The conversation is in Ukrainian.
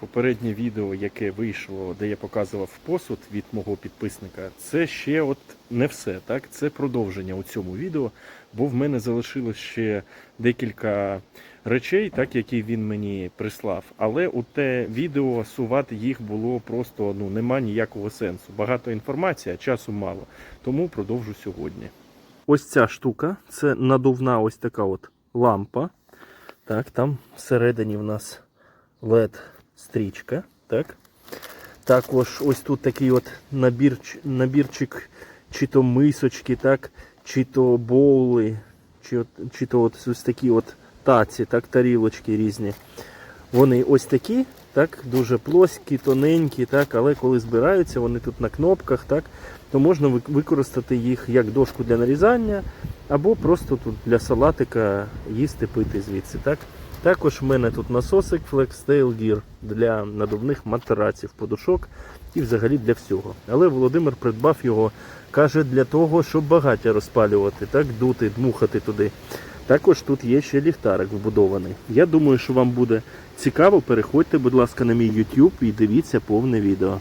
Попереднє відео, яке вийшло, де я показував посуд від мого підписника, це ще от не все. Так, це продовження у цьому відео, бо в мене залишилось ще декілька речей, так які він мені прислав. Але у те відео сувати їх було просто ну нема ніякого сенсу. Багато інформації, а часу мало. Тому продовжу сьогодні. Ось ця штука це надувна ось така от лампа. Так, там всередині в нас LED стрічка. Так. Також ось тут такий от набір, набірчик, чи то мисочки, так, чи то боули, чи, от, чи то от ось такі от таці, так, тарілочки різні. Вони ось такі, так, дуже плоскі, тоненькі, так, але коли збираються, вони тут на кнопках, так, то можна використати їх як дошку для нарізання, або просто тут для салатика їсти пити звідси. Так. Також в мене тут насосик FlexTail Gear для надувних матраців, подушок і взагалі для всього. Але Володимир придбав його, каже, для того, щоб багаття розпалювати, так, дути, дмухати туди. Також тут є ще ліхтарик вбудований. Я думаю, що вам буде цікаво. Переходьте, будь ласка, на мій YouTube і дивіться повне відео.